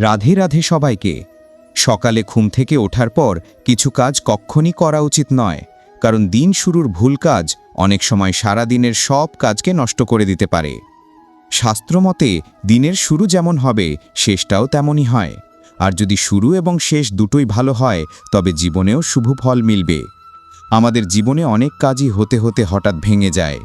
রাধে রাধে সবাইকে। সকালে ঘুম থেকে ওঠার পর কিছু কাজ কক্ষণই করা উচিত নয়, কারণ দিন শুরুর ভুল কাজ অনেক সময় সারা দিনের সব কাজকে নষ্ট করে দিতে পারে। শাস্ত্রমতে, দিনের শুরু যেমন হবে, শেষটাও তেমনই হয়। আর যদি শুরু এবং শেষ দুটোই ভালো হয়, তবে জীবনেও শুভ ফল মিলবে। আমাদের জীবনে অনেক কাজই হতে হতে হঠাৎ ভেঙে যায়।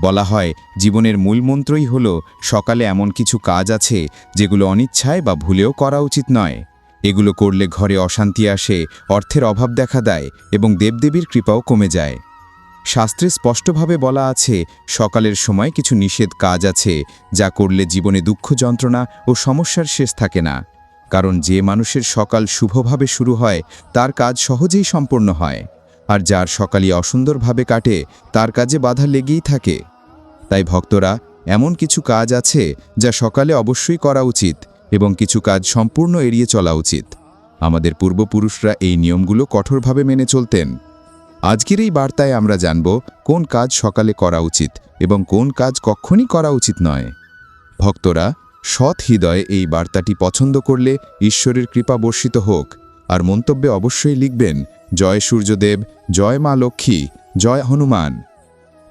বলা হয়, জীবনের মূল মন্ত্রই হল, সকালে এমন কিছু কাজ আছে, যেগুলো অনিচ্ছায় বা ভুলেও করা উচিত নয়। এগুলো করলে ঘরে অশান্তি আসে, অর্থের অভাব দেখা দেয়, এবং দেবদেবীর কৃপাও কমে যায়। শাস্ত্রে স্পষ্টভাবে বলা আছে, সকালের সময় কিছু নিষেধ কাজ আছে, যা করলে জীবনে দুঃখ যন্ত্রণা ও সমস্যার শেষ থাকে না। কারণ যে মানুষের সকাল শুভভাবে শুরু হয়, তার কাজ সহজেই সম্পন্ন হয়। আর যার সকালই অসুন্দরভাবে কাটে, তার কাজে বাধা লেগেই থাকে। তাই ভক্তরা এমন কিছু কাজ আছে যা সকালে অবশ্যই করা উচিত এবং কিছু কাজ সম্পূর্ণ এড়িয়ে চলা উচিত। আমাদের পূর্বপুরুষরা এই নিয়মগুলো কঠোরভাবে মেনে চলতেন। আজকের এই বার্তায় আমরা জানব কোন কাজ সকালে করা উচিত এবং কোন কাজ কখনই করা উচিত নয়। ভক্তরা সৎ হৃদয়ে এই বার্তাটি পছন্দ করলে ঈশ্বরের কৃপা বর্ষিত হোক আর মন্তব্যে অবশ্যই লিখবেন, জয় সূর্যদেব, জয় মা লক্ষ্মী, জয় হনুমান।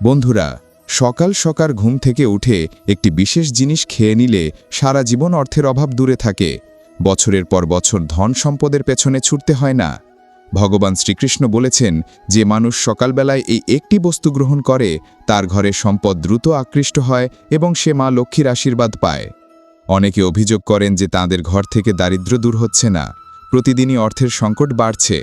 বন্ধুরা সকাল সকাল ঘুম থেকে উঠে একটি বিশেষ জিনিস খেয়ে নিলে সারা জীবন অর্থের অভাব দূরে থাকে। বছরের পর বছর ধন সম্পদের পেছনে ছুটতে হয় না। ভগবান শ্রীকৃষ্ণ বলেছেন, যে মানুষ সকালবেলায় এই একটি বস্তু গ্রহণ করে, তার ঘরে সম্পদ দ্রুত আকৃষ্ট হয় এবং সে মা লক্ষ্মীর আশীর্বাদ পায়। অনেকে অভিযোগ করেন যে তাদের ঘর থেকে দারিদ্র্য দূর হচ্ছে না, প্রতিদিনই অর্থের সংকট বাড়ছে।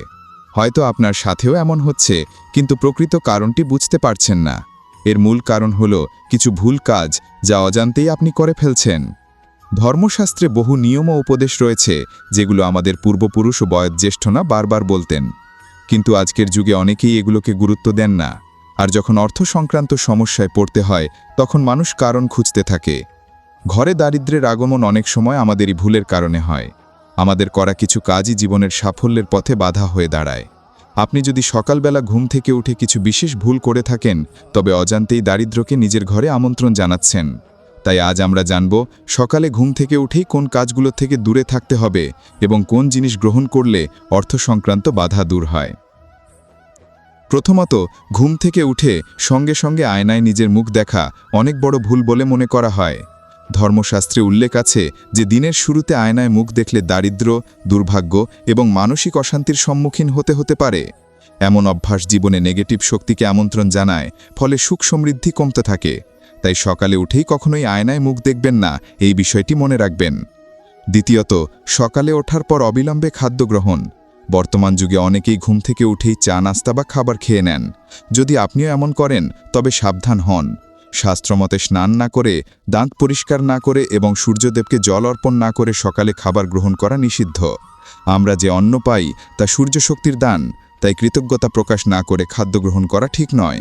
হয়তো আপনার সাথেও এমন হচ্ছে, কিন্তু প্রকৃত কারণটি বুঝতে পারছেন না। এর মূল কারণ হল কিছু ভুল কাজ যা অজান্তেই আপনি করে ফেলছেন। ধর্মশাস্ত্রে বহু নিয়ম ও উপদেশ রয়েছে, যেগুলো আমাদের পূর্বপুরুষ ও বয়োজ্যেষ্ঠনা বারবার বলতেন। কিন্তু আজকের যুগে অনেকেই এগুলোকে গুরুত্ব দেন না। আর যখন অর্থ সংক্রান্ত সমস্যায় পড়তে হয়, তখন মানুষ কারণ খুঁজতে থাকে। ঘরে দারিদ্র্যের আগমন অনেক সময় আমাদেরই ভুলের কারণে হয়। আমাদের করা কিছু কাজই জীবনের সাফল্যের পথে বাধা হয়ে দাঁড়ায়। আপনি যদি সকালবেলা ঘুম থেকে উঠে কিছু বিশেষ ভুল করে থাকেন, তবে অজান্তেই দারিদ্র্যকে নিজের ঘরে আমন্ত্রণ জানাচ্ছেন। তাই আজ আমরা জানব সকালে ঘুম থেকে উঠেই কোন কাজগুলো থেকে দূরে থাকতে হবে এবং কোন জিনিস গ্রহণ করলে অর্থ সংক্রান্ত বাধা দূর হয়। প্রথমত, ঘুম থেকে উঠে সঙ্গে সঙ্গে আয়নায় নিজের মুখ দেখা অনেক বড় ভুল বলে মনে করা হয়। ধর্মশাস্ত্রে উল্লেখ আছে যে দিনের শুরুতে আয়নায় মুখ দেখলে দারিদ্র্য দুর্ভাগ্য এবং মানসিক অশান্তির সম্মুখীন হতে হতে পারে। এমন অভ্যাস জীবনে নেগেটিভ শক্তিকে আমন্ত্রণ জানায়, ফলে সুখ সমৃদ্ধি কমতে থাকে। তাই সকালে উঠেই কখনোই আয়নায় মুখ দেখবেন না, এই বিষয়টি মনে রাখবেন। দ্বিতীয়ত, সকালে ওঠার পর অবিলম্বে খাদ্য গ্রহণ। বর্তমান যুগে অনেকেই ঘুম থেকে উঠেই চা, নাস্তা বা খাবার খেয়ে নেন। যদি আপনিও এমন করেন, তবে সাবধান হন। শাস্ত্রমতে স্নান না করে, দাঁত পরিষ্কার না করে এবং সূর্যদেবকে জল অর্পণ না করে সকালে খাবার গ্রহণ করা নিষিদ্ধ। আমরা যে অন্ন পাই, তা সূর্যশক্তির দান, তাই কৃতজ্ঞতা প্রকাশ না করে খাদ্য গ্রহণ করা ঠিক নয়।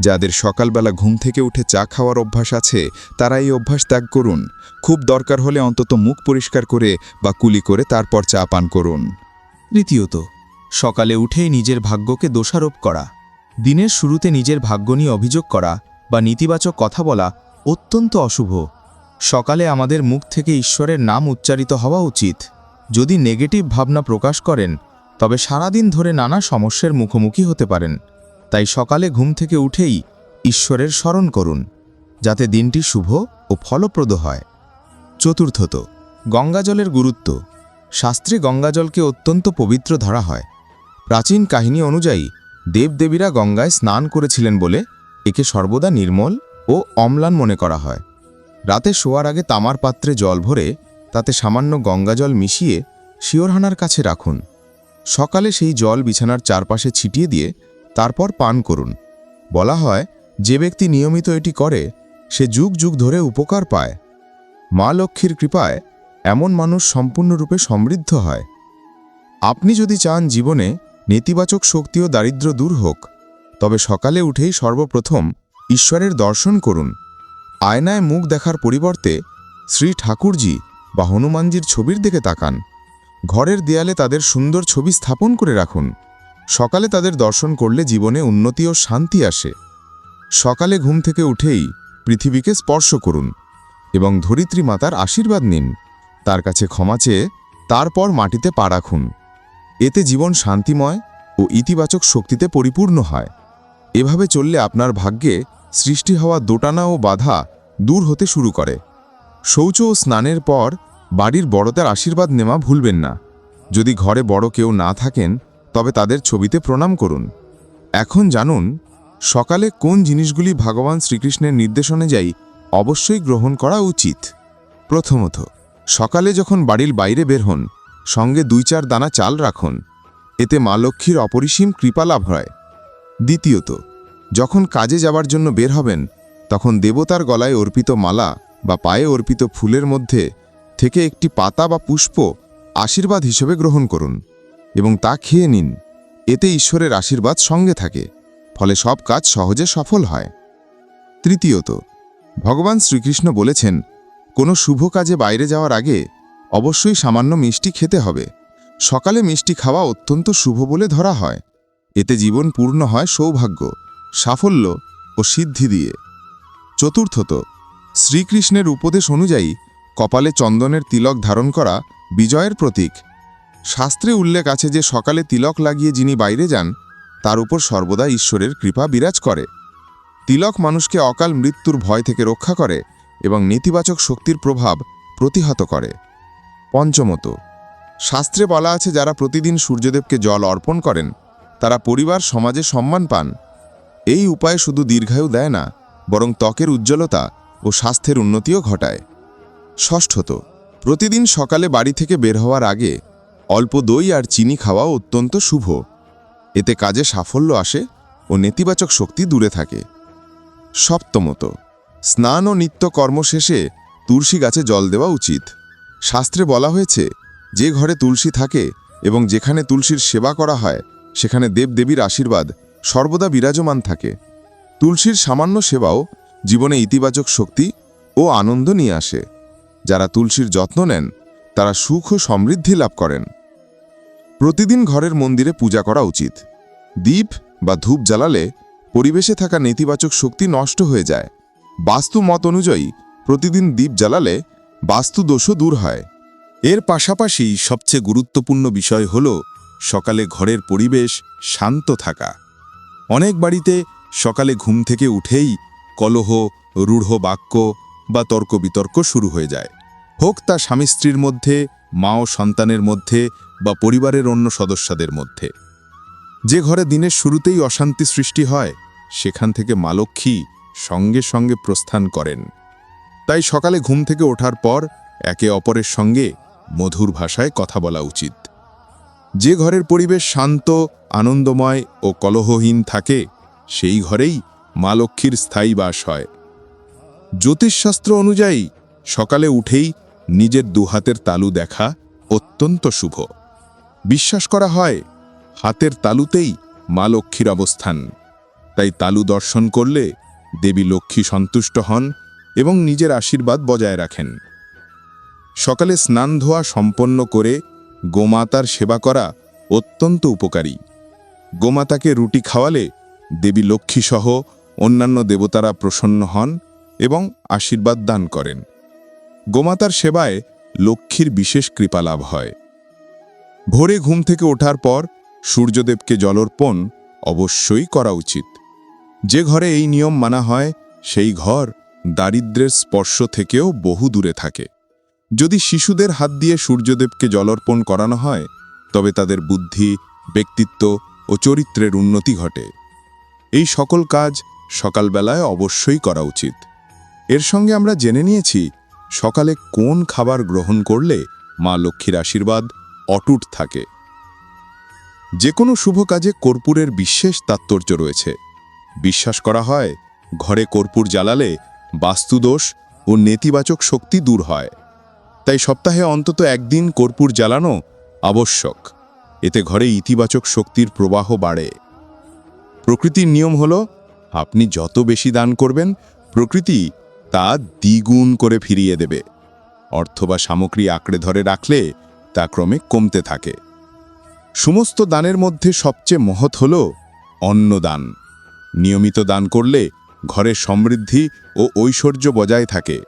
যাদের সকালবেলা ঘুম থেকে উঠে চা খাওয়ার অভ্যাস আছে, তারা এই অভ্যাস ত্যাগ করুন। খুব দরকার হলে অন্তত মুখ পরিষ্কার করে বা কুলি করে তারপর চা পান করুন। তৃতীয়ত, সকালে উঠেই নিজের ভাগ্যকে দোষারোপ করা। দিনের শুরুতে নিজের ভাগ্য নিয়ে অভিযোগ করা বা নেতিবাচক কথা বলা অত্যন্ত অশুভ। সকালে আমাদের মুখ থেকে ঈশ্বরের নাম উচ্চারিত হওয়া উচিত। যদি নেগেটিভ ভাবনা প্রকাশ করেন, তবে সারাদিন ধরে নানা সমস্যার মুখোমুখি হতে পারেন। তাই সকালে ঘুম থেকে উঠেই ঈশ্বরের স্মরণ করুন, যাতে দিনটি শুভ ও ফলপ্রদ হয়। চতুর্থত, গঙ্গাজলের গুরুত্ব। শাস্ত্রে গঙ্গাজলকে অত্যন্ত পবিত্র ধরা হয়। প্রাচীন কাহিনী অনুযায়ী দেবদেবীরা গঙ্গায় স্নান করেছিলেন বলে একে সর্বদা নির্মল ও অম্লান মনে করা হয়। রাতে শোয়ার আগে তামার পাত্রে জল ভরে তাতে সামান্য গঙ্গাজল মিশিয়ে শিওরহানার কাছে রাখুন। সকালে সেই জল বিছানার চারপাশে ছিটিয়ে দিয়ে তারপর পান করুন। বলা হয়, যে ব্যক্তি নিয়মিত এটি করে, সে যুগ যুগ ধরে উপকার পায়। মা লক্ষ্মীর কৃপায় এমন মানুষ সম্পূর্ণরূপে সমৃদ্ধ হয়। আপনি যদি চান জীবনে নেতিবাচক শক্তি ও দারিদ্র্য দূর হোক তবে সকালে উঠেই সর্বপ্রথম ঈশ্বরের দর্শন করুন। আয়নায় মুখ দেখার পরিবর্তে শ্রী ঠাকুরজি বা হনুমানজির ছবির দিকে তাকান। ঘরের দেয়ালে তাদের সুন্দর ছবি স্থাপন করে রাখুন। সকালে তাদের দর্শন করলে জীবনে উন্নতি ও শান্তি আসে। সকালে ঘুম থেকে উঠেই পৃথিবীকে স্পর্শ করুন এবং ধরিত্রী মাতার আশীর্বাদ নিন। তার কাছে ক্ষমা চেয়ে তারপর মাটিতে পা রাখুন। এতে জীবন শান্তিময় ও ইতিবাচক শক্তিতে পরিপূর্ণ হয়। এভাবে চললে আপনার ভাগ্যে সৃষ্টি হওয়া দোটানা ও বাধা দূর হতে শুরু করে। শৌচ ও স্নানের পর বাড়ির বড়দের আশীর্বাদ নেওয়া ভুলবেন না। যদি ঘরে বড় কেউ না থাকেন, তবে তাদের ছবিতে প্রণাম করুন। এখন জানুন, সকালে কোন জিনিসগুলি ভগবান শ্রীকৃষ্ণের নির্দেশ অনুযায়ী অবশ্যই গ্রহণ করা উচিত। প্রথমত, সকালে যখন বাড়ির বাইরে বের হন, সঙ্গে দুই চার দানা চাল রাখুন। এতে মা লক্ষ্মীর অপরিসীম কৃপা লাভ হয়। দ্বিতীয়ত, যখন কাজে যাবার জন্য বের হবেন, তখন দেবতার গলায় অর্পিত মালা বা পায়ে অর্পিত ফুলের মধ্যে থেকে একটি পাতা বা পুষ্প আশীর্বাদ হিসেবে গ্রহণ করুন এবং তা খেয়ে নিন। এতে ঈশ্বরের আশীর্বাদ সঙ্গে থাকে, ফলে সব কাজ সহজে সফল হয়। তৃতীয়ত, ভগবান শ্রীকৃষ্ণ বলেছেন, কোনো শুভ কাজে বাইরে যাওয়ার আগে অবশ্যই সামান্য মিষ্টি খেতে হবে। সকালে মিষ্টি খাওয়া অত্যন্ত শুভ বলে ধরা হয়। এতে জীবন পূর্ণ হয় সৌভাগ্য, সাফল্য ও সিদ্ধি দিয়ে। চতুর্থত, শ্রীকৃষ্ণের উপদেশ অনুযায়ী কপালে চন্দনের তিলক ধারণ করা বিজয়ের প্রতীক। শাস্ত্রে উল্লেখ আছে যে সকালে তিলক লাগিয়ে যিনি বাইরে যান, তার উপর সর্বদা ঈশ্বরের কৃপা বিরাজ করে। তিলক মানুষকে অকাল মৃত্যুর ভয় থেকে রক্ষা করে এবং নেতিবাচক শক্তির প্রভাব প্রতিহত করে। পঞ্চমত, শাস্ত্রে বলা আছে যারা প্রতিদিন সূর্যদেবকে জল অর্পণ করেন তারা পরিবার, সমাজে সম্মান পান। এই উপায় শুধু দীর্ঘায়ু দেয় না, বরং ত্বকের উজ্জ্বলতা ও স্বাস্থ্যের উন্নতিও ঘটায়। ষষ্ঠত, প্রতিদিন সকালে বাড়ি থেকে বের হওয়ার আগে অল্প দই আর চিনি খাওয়া অত্যন্ত শুভ। এতে কাজে সাফল্য আসে ও নেতিবাচক শক্তি দূরে থাকে। সপ্তমত, স্নান ও নিত্য কর্ম শেষে তুলসী গাছে জল দেওয়া উচিত। শাস্ত্রে বলা হয়েছে, যে ঘরে তুলসী থাকে এবং যেখানে তুলসীর সেবা করা হয় সেখানে দেবদেবীর আশীর্বাদ সর্বদা বিরাজমান থাকে। তুলসীর সামান্য সেবাও জীবনে ইতিবাচক শক্তি ও আনন্দ নিয়ে আসে। যারা তুলসীর যত্ন নেন, তারা সুখ ও সমৃদ্ধি লাভ করেন। প্রতিদিন ঘরের মন্দিরে পূজা করা উচিত। দীপ বা ধূপ জ্বালালে পরিবেশে থাকা নেতিবাচক শক্তি নষ্ট হয়ে যায়। বাস্তু মত অনুযায়ী প্রতিদিন দ্বীপ জ্বালালে বাস্তু দোষও দূর হয়। এর পাশাপাশি সবচেয়ে গুরুত্বপূর্ণ বিষয় হল সকালে ঘরের পরিবেশ শান্ত থাকা। অনেক বাড়িতে সকালে ঘুম থেকে উঠেই কলহ, রূঢ় বাক্য বা তর্ক বিতর্ক শুরু হয়ে যায়। হোক তা স্বামী স্ত্রীর মধ্যে, মা ও সন্তানের মধ্যে বা পরিবারের অন্য সদস্যদের মধ্যে। যে ঘরে দিনের শুরুতেই অশান্তি সৃষ্টি হয়, সেখান থেকে মালক্ষী সঙ্গে সঙ্গে প্রস্থান করেন। তাই সকালে ঘুম থেকে ওঠার পর একে অপরের সঙ্গে মধুর ভাষায় কথা বলা উচিত। যে ঘরের পরিবেশ শান্ত, আনন্দময় ও কলহহীন থাকে, সেই ঘরেই মা লক্ষ্মীর স্থায়ী বাস হয়। জ্যোতিষশাস্ত্র অনুযায়ী, সকালে উঠেই নিজের দুহাতের তালু দেখা অত্যন্ত শুভ। বিশ্বাস করা হয়, হাতের তালুতেই মা লক্ষ্মীর অবস্থান। তাই তালু দর্শন করলে দেবী লক্ষ্মী সন্তুষ্ট হন এবং নিজের আশীর্বাদ বজায় রাখেন। সকালে স্নান ধোয়া সম্পন্ন করে গোমাতার সেবা করা অত্যন্ত উপকারী। গোমাতাকে রুটি খাওয়ালে দেবী লক্ষ্মীসহ অন্যান্য দেবতারা প্রসন্ন হন এবং আশীর্বাদ দান করেন। গোমাতার সেবায় লক্ষ্মীর বিশেষ কৃপা লাভ হয়। ভোরে ঘুম থেকে ওঠার পর সূর্যদেবকে জলর্পণ অবশ্যই করা উচিত। যে ঘরে এই নিয়ম মানা হয়, সেই ঘর দারিদ্র্যের স্পর্শ থেকেও বহু দূরে থাকে। যদি শিশুদের হাত দিয়ে সূর্যদেবকে জলর্পণ করানো হয়, তবে তাদের বুদ্ধি, ব্যক্তিত্ব ও চরিত্রের উন্নতি ঘটে। এই সকল কাজ সকালবেলায় অবশ্যই করা উচিত। এর সঙ্গে আমরা জেনে নিয়েছি, সকালে কোন খাবার গ্রহণ করলে মা লক্ষ্মীর আশীর্বাদ অটুট থাকে। যে কোনো শুভ কাজে কর্পূরের বিশেষ তাৎপর্য রয়েছে। বিশ্বাস করা হয়, ঘরে কর্পূর জ্বালালে বাস্তুদোষ ও নেতিবাচক শক্তি দূর হয়। তাই সপ্তাহে অন্তত একদিন কর্পূর জ্বালানো আবশ্যক। এতে ঘরে ইতিবাচক শক্তির প্রবাহ বাড়ে। প্রকৃতির নিয়ম হল, আপনি যত বেশি দান করবেন, প্রকৃতি তা দ্বিগুণ করে ফিরিয়ে দেবে। অর্থ বা সামগ্রী আঁকড়ে ধরে রাখলে তা ক্রমে কমতে থাকে। সমস্ত দানের মধ্যে সবচেয়ে মহৎ হল অন্নদান নিয়মিত দান করলে ঘরে সমৃদ্ধি ও ঐশ্বর্য বজায় থাকে।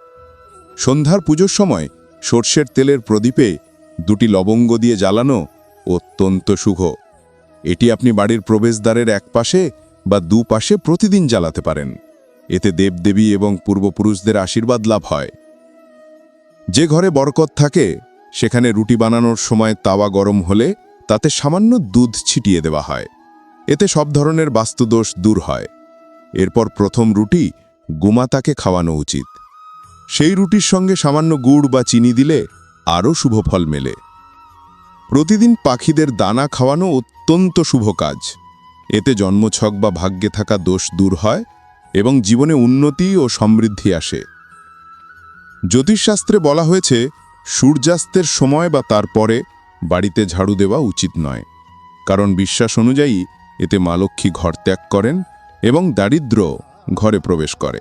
সন্ধ্যার পুজোর সময় সর্ষের তেলের প্রদীপে দুটি লবঙ্গ দিয়ে জ্বালানো অত্যন্ত শুভ। এটি আপনি বাড়ির প্রবেশদ্বারের এক পাশে বা দুপাশে প্রতিদিন জ্বালাতে পারেন। এতে দেবদেবী এবং পূর্বপুরুষদের আশীর্বাদ লাভ হয়। যে ঘরে বরকত থাকে, সেখানে রুটি বানানোর সময় তাওয়া গরম হলে তাতে সামান্য দুধ ছিটিয়ে দেওয়া হয়। এতে সব ধরনের বাস্তুদোষ দূর হয়। এরপর প্রথম রুটি গোমাতাকে খাওয়ানো উচিত। সেই রুটির সঙ্গে সামান্য গুড় বা চিনি দিলে আরও শুভ ফল মেলে। প্রতিদিন পাখিদের দানা খাওয়ানো অত্যন্ত শুভ কাজ। এতে জন্মছক বা ভাগ্যে থাকা দোষ দূর হয় এবং জীবনে উন্নতি ও সমৃদ্ধি আসে। জ্যোতিষশাস্ত্রে বলা হয়েছে, সূর্যাস্তের সময় বা তারপরে বাড়িতে ঝাড়ু দেওয়া উচিত নয়। কারণ বিশ্বাস অনুযায়ী এতে মা লক্ষ্মী ঘর ত্যাগ করেন এবং দারিদ্র ঘরে প্রবেশ করে।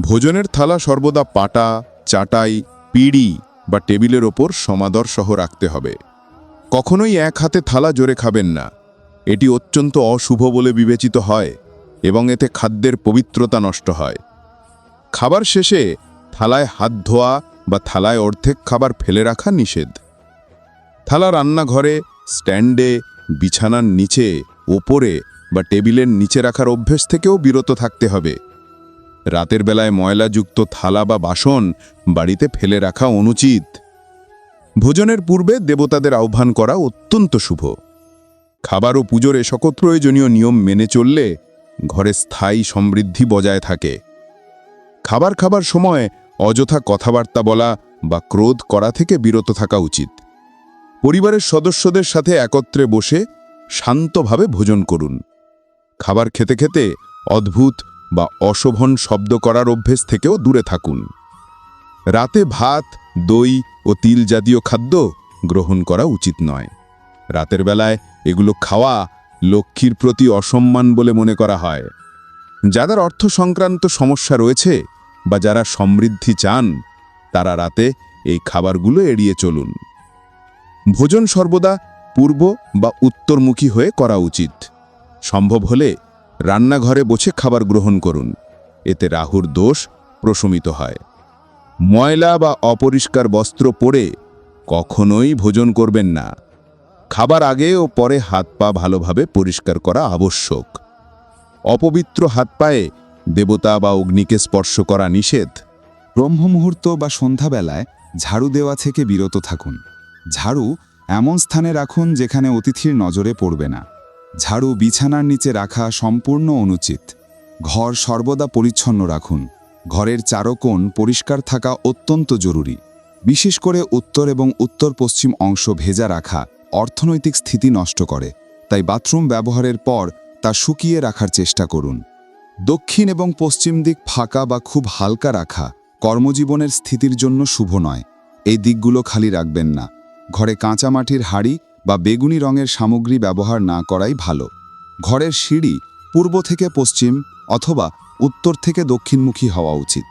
ভোজনের থালা সর্বদা পাটা, চাটাই, পিড়ি বা টেবিলের ওপর সমাদর সহ রাখতে হবে। কখনোই এক হাতে থালা জোরে খাবেন না। এটি অত্যন্ত অশুভ বলে বিবেচিত হয় এবং এতে খাদ্যের পবিত্রতা নষ্ট হয়। খাবার শেষে থালায় হাত ধোয়া বা থালায় অর্ধেক খাবার ফেলে রাখা নিষেধ। থালা রান্নাঘরে, স্ট্যান্ডে, বিছানার নিচে, ওপরে বা টেবিলের নিচে রাখার অভ্যেস থেকেও বিরত থাকতে হবে। রাতের বেলায় ময়লাযুক্ত থালা বা বাসন বাড়িতে ফেলে রাখা অনুচিত। ভোজনের পূর্বে দেবতাদের আহ্বান করা অত্যন্ত শুভ। খাবার ও পুজোর এ প্রয়োজনীয় নিয়ম মেনে চললে ঘরে স্থায়ী সমৃদ্ধি বজায় থাকে। খাবার খাবার সময় অযথা কথাবার্তা বলা বা ক্রোধ করা থেকে বিরত থাকা উচিত। পরিবারের সদস্যদের সাথে একত্রে বসে শান্তভাবে ভোজন করুন। খাবার খেতে খেতে অদ্ভুত বা অশোভন শব্দ করার অভ্যেস থেকেও দূরে থাকুন। রাতে ভাত, দই ও তিল জাতীয় খাদ্য গ্রহণ করা উচিত নয়। রাতের বেলায় এগুলো খাওয়া লক্ষ্মীর প্রতি অসম্মান বলে মনে করা হয়। যাদের অর্থ সংক্রান্ত সমস্যা রয়েছে বা যারা সমৃদ্ধি চান, তারা রাতে এই খাবারগুলো এড়িয়ে চলুন। ভোজন সর্বদা পূর্ব বা উত্তরমুখী হয়ে করা উচিত। সম্ভব হলে রান্নাঘরে বসে খাবার গ্রহণ করুন। এতে রাহুর দোষ প্রশমিত হয়। ময়লা বা অপরিষ্কার বস্ত্র পরে কখনোই ভোজন করবেন না। খাবার আগে ও পরে হাত পা ভালোভাবে পরিষ্কার করা আবশ্যক। অপবিত্র হাত পায়ে দেবতা বা অগ্নিকে স্পর্শ করা নিষেধ। ব্রহ্ম মুহূর্ত বা সন্ধ্যাবেলায় ঝাড়ু দেওয়া থেকে বিরত থাকুন। ঝাড়ু এমন স্থানে রাখুন যেখানে অতিথির নজরে পড়বে না। ঝাড়ু বিছানার নিচে রাখা সম্পূর্ণ অনুচিত। ঘর সর্বদা পরিচ্ছন্ন রাখুন। ঘরের চারকোণ পরিষ্কার থাকা অত্যন্ত জরুরি। বিশেষ করে উত্তর এবং উত্তর পশ্চিম অংশ ভেজা রাখা অর্থনৈতিক স্থিতি নষ্ট করে। তাই বাথরুম ব্যবহারের পর তা শুকিয়ে রাখার চেষ্টা করুন। দক্ষিণ এবং পশ্চিম দিক ফাঁকা বা খুব হালকা রাখা কর্মজীবনের স্থিতির জন্য শুভ নয়। এই দিকগুলো খালি রাখবেন না। ঘরে কাঁচা মাটির হাড়ি বা বেগুনি রঙের সামগ্রী ব্যবহার না করাই ভালো। ঘরের সিঁড়ি পূর্ব থেকে পশ্চিম অথবা উত্তর থেকে দক্ষিণমুখী হওয়া উচিত।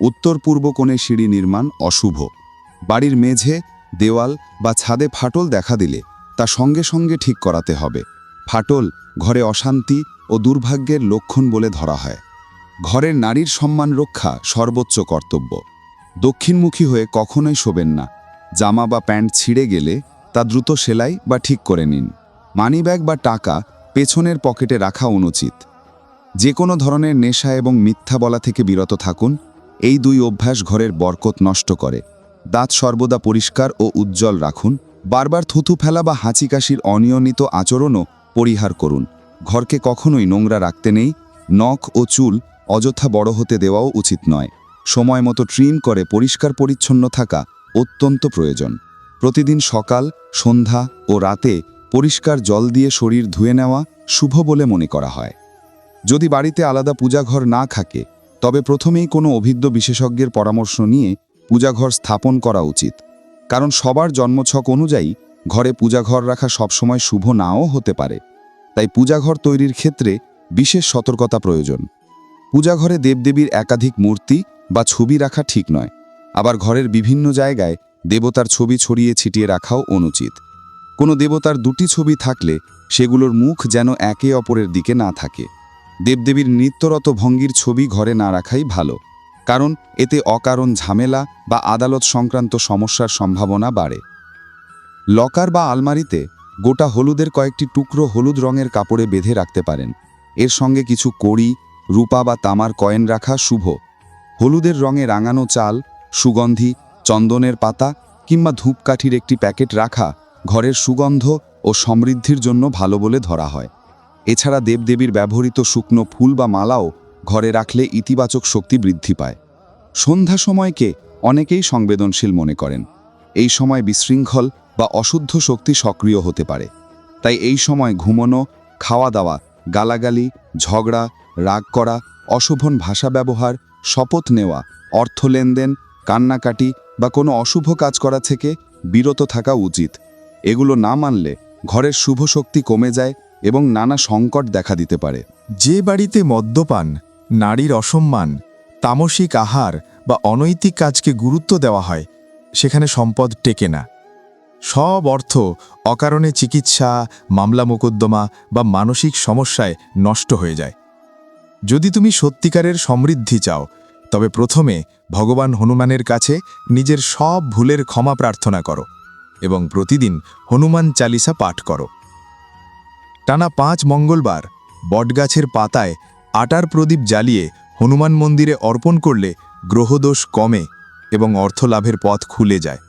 উত্তর পূর্ব কোণে সিঁড়ি নির্মাণ অশুভ। বাড়ির মেঝে, দেওয়াল বা ছাদে ফাটল দেখা দিলে তা সঙ্গে সঙ্গে ঠিক করাতে হবে। ফাটল ঘরে অশান্তি ও দুর্ভাগ্যের লক্ষণ বলে ধরা হয়। ঘরের নারীর সম্মান রক্ষা সর্বোচ্চ কর্তব্য। দক্ষিণমুখী হয়ে কখনোই শোবেন না। জামা বা প্যান্ট ছিঁড়ে গেলে তা দ্রুত সেলাই বা ঠিক করে নিন। মানিব্যাগ বা টাকা পেছনের পকেটে রাখা অনুচিত। যে কোনো ধরনের নেশা এবং মিথ্যা বলা থেকে বিরত থাকুন। এই দুই অভ্যাস ঘরের বরকত নষ্ট করে। দাঁত সর্বদা পরিষ্কার ও উজ্জ্বল রাখুন। বারবার থুথু ফেলা বা হাঁচি কাশির অনিয়মিত আচরণও পরিহার করুন। ঘরকে কখনোই নোংরা রাখতে নেই। নখ ও চুল অযথা বড় হতে দেওয়াও উচিত নয়। সময় মতো ট্রিম করে পরিষ্কার পরিচ্ছন্ন থাকা অত্যন্ত প্রয়োজন। প্রতিদিন সকাল, সন্ধ্যা ও রাতে পরিষ্কার জল দিয়ে শরীর ধুয়ে নেওয়া শুভ বলে মনে করা হয়। যদি বাড়িতে আলাদা পূজাঘর না থাকে, তবে প্রথমেই কোনো অভিজ্ঞ বিশেষজ্ঞের পরামর্শ নিয়ে পূজাঘর স্থাপন করা উচিত। কারণ সবার জন্মছক অনুযায়ী ঘরে পূজাঘর রাখা সবসময় শুভ নাও হতে পারে। তাই পূজাঘর তৈরির ক্ষেত্রে বিশেষ সতর্কতা প্রয়োজন। পূজাঘরে দেবদেবীর একাধিক মূর্তি বা ছবি রাখা ঠিক নয়। আবার ঘরের বিভিন্ন জায়গায় দেবতার ছবি ছড়িয়ে ছিটিয়ে রাখাও অনুচিত। কোনো দেবতার দুটি ছবি থাকলে সেগুলোর মুখ যেন একে অপরের দিকে না থাকে। দেবদেবীর নৃত্যরত ভঙ্গির ছবি ঘরে না রাখাই ভালো, কারণ এতে অকারণ ঝামেলা বা আদালত সংক্রান্ত সমস্যার সম্ভাবনা বাড়ে। লকার বা আলমারিতে গোটা হলুদের কয়েকটি টুকরো হলুদ রঙের কাপড়ে বেঁধে রাখতে পারেন। এর সঙ্গে কিছু কড়ি, রূপা বা তামার কয়েন রাখা শুভ। হলুদের রঙে রাঙানো চাল, সুগন্ধি চন্দনের পাতা কিংবা ধূপকাঠির একটি প্যাকেট রাখা ঘরের সুগন্ধ ও সমৃদ্ধির জন্য ভালো বলে ধরা হয়। এছাড়া দেবদেবীর ব্যবহৃত শুকনো ফুল বা মালাও ঘরে রাখলে ইতিবাচক শক্তি বৃদ্ধি পায়। সন্ধ্যা সময়কে অনেকেই সংবেদনশীল মনে করেন। এই সময় বিশৃঙ্খল বা অশুদ্ধ শক্তি সক্রিয় হতে পারে। তাই এই সময় ঘুমনো খাওয়া দাওয়া গালাগালি, ঝগড়া, রাগ করা, অশোভন ভাষা ব্যবহার, শপথ নেওয়া, অর্থ লেনদেন, কান্নাকাটি বা কোনো অশুভ কাজ করা থেকে বিরত থাকা উচিত। এগুলো না মানলে ঘরের শুভ শক্তি কমে যায় এবং নানা সংকট দেখা দিতে পারে। যে বাড়িতে মদ্যপান, নারীর অসম্মান, তামসিক আহার বা অনৈতিক কাজকে গুরুত্ব দেওয়া হয়, সেখানে সম্পদ টেকে না। সব অর্থ অকারণে চিকিৎসা, মামলা মোকদ্দমা বা মানসিক সমস্যায় নষ্ট হয়ে যায়। যদি তুমি সত্যিকারের সমৃদ্ধি চাও তবে প্রথমে ভগবান হনুমানের কাছে নিজের সব ভুলের ক্ষমা প্রার্থনা করো এবং প্রতিদিন হনুমান চালিসা পাঠ করো। টানা পাঁচ মঙ্গলবার বটগাছের পাতায় আটার প্রদীপ জ্বালিয়ে হনুমান মন্দিরে অর্পণ করলে গ্রহদোষ কমে এবং অর্থলাভের পথ খুলে যায়।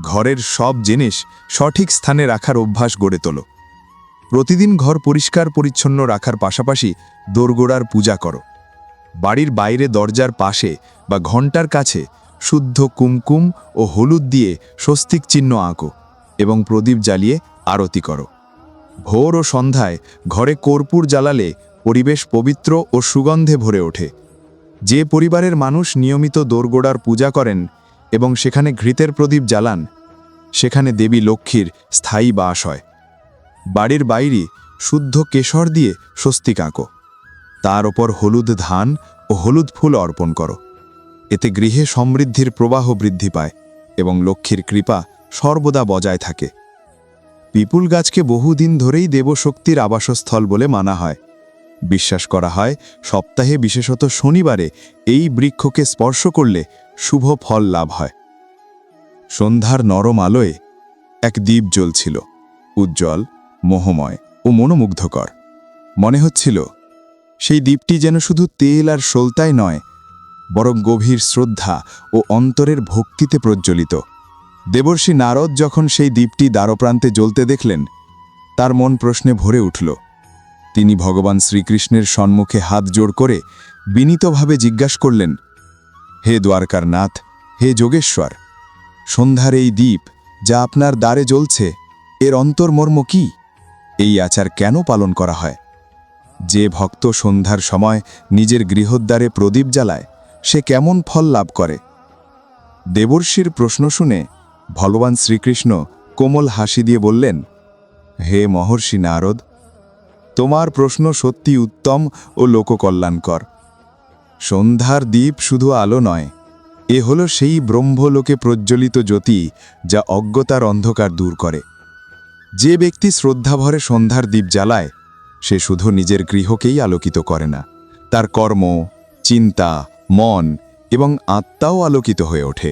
ঘরের সব জিনিস সঠিক স্থানে রাখার অভ্যাস গড়ে তোলো। প্রতিদিন ঘর পরিষ্কার পরিচ্ছন্ন রাখার পাশাপাশি দোরগোড়ার পূজা করো। বাড়ির বাইরে দরজার পাশে বা ঘণ্টার কাছে শুদ্ধ কুমকুম ও হলুদ দিয়ে স্বস্তিক চিহ্ন আঁকো এবং প্রদীপ জ্বালিয়ে আরতি করো। ভোর ও সন্ধ্যায় ঘরে কর্পূর জ্বালালে পরিবেশ পবিত্র ও সুগন্ধে ভরে ওঠে। যে পরিবারের মানুষ নিয়মিত দোরগোড়ার পূজা করেন এবং সেখানে ঘৃতের প্রদীপ জ্বালান, সেখানে দেবী লক্ষ্মীর স্থায়ী বাস হয়। বাড়ির বাইরে শুদ্ধ কেশর দিয়ে স্বস্তিক আঁকো। তার ওপর হলুদ ধান ও হলুদ ফুল অর্পণ করো। এতে গৃহে সমৃদ্ধির প্রবাহ বৃদ্ধি পায় এবং লক্ষ্মীর কৃপা সর্বদা বজায় থাকে। পিপুল গাছকে বহুদিন ধরেই দেবশক্তির আবাসস্থল বলে মানা হয়। বিশ্বাস করা হয়, সপ্তাহে বিশেষত শনিবারে এই বৃক্ষকে স্পর্শ করলে শুভ ফল লাভ হয়। সন্ধ্যার নরম আলোয় এক দ্বীপ জ্বলছিল, উজ্জ্বল, মোহময় ও মনোমুগ্ধকর। মনে হচ্ছিল সেই দ্বীপটি যেন শুধু তেল আর সলতায় নয়, বরং গভীর শ্রদ্ধা ও অন্তরের ভক্তিতে প্রজ্বলিত। দেবর্ষী নারদ যখন সেই দ্বীপটি দ্বারপ্রান্তে জ্বলতে দেখলেন, তার মন প্রশ্নে ভরে উঠল। তিনি ভগবান শ্রীকৃষ্ণের সম্মুখে হাত জোড় করে বিনীতভাবে জিজ্ঞাসা করলেন, হে দ্বারকার নাথ হে যোগেশ্বর, সন্ধ্যার এই দ্বীপ যা আপনার দ্বারে জ্বলছে, এর অন্তর্মর্ম কি? এই আচার কেন পালন করা হয়? যে ভক্ত সন্ধ্যার সময় নিজের গৃহদ্বারে প্রদীপ জ্বালায়, সে কেমন ফল লাভ করে? দেবর্ষীর প্রশ্ন শুনে ভগবান শ্রীকৃষ্ণ কোমল হাসি দিয়ে বললেন, হে মহর্ষি নারদ, তোমার প্রশ্ন সত্যি উত্তম ও লোককল্যাণকর। সন্ধ্যার দ্বীপ শুধু আলো নয়, এ হল সেই ব্রহ্মলোকে প্রজ্বলিত জ্যোতি যা অজ্ঞতার অন্ধকার দূর করে। যে ব্যক্তি শ্রদ্ধাভরে সন্ধ্যার দ্বীপ জ্বালায় সে শুধু নিজের গৃহকেই আলোকিত করে না, তার কর্ম, চিন্তা, মন এবং আত্মাও আলোকিত হয়ে ওঠে।